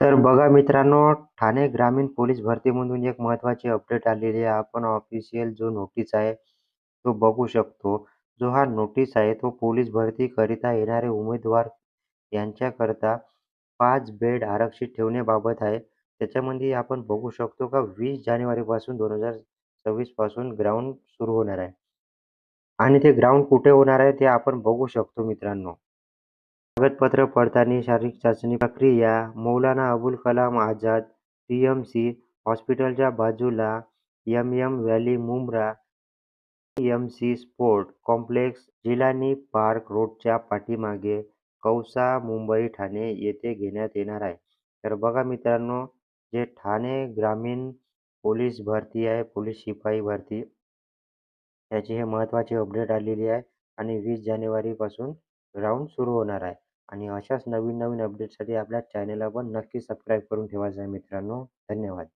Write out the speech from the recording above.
तर बघा मित्रांनो, ठाणे ग्रामीण पोलीस भरतीमधून एक महत्त्वाची अपडेट आलेली आहे. आपण ऑफिशियल जो नोटीस आहे, तो बघू शकतो. जो हा नोटीस आहे, तो पोलीस भरतीकरिता येणारे उमेदवार यांच्याकरता पाच बेड आरक्षित ठेवण्याबाबत आहे. त्याच्यामध्ये आपण बघू शकतो का वीस जानेवारीपासून 2026 पासून ग्राउंड सुरू होणार आहे. आणि ते ग्राउंड कुठे होणार आहे, ते आपण बघू शकतो मित्रांनो. कागदपत्र पडताळणी, शारीरिक चाचणी प्रक्रिया मौलाना अबुल कलाम आझाद टीएमसी हॉस्पिटलच्या बाजूला MM valley Mumbra MC sport complex Jilani park रोडच्या पाठीमागे कौसा मुंबई ठाणे येथे घेण्यात येणार आहे. तर बघा मित्रांनो, जे ठाणे ग्रामीण पोलीस भरती आहे, पोलीस शिपाई भरती त्याची हे महत्त्वाची अपडेट आलेली आहे आणि वीस जानेवारीपासून ग्राउंड सुरू होणार आहे. आणि अशाच नवीन-नवीन अपडेटसाठी आपल्या चॅनलला पण नक्की सबस्क्राईब करून ठेवायचं आहे मित्रांनो. धन्यवाद.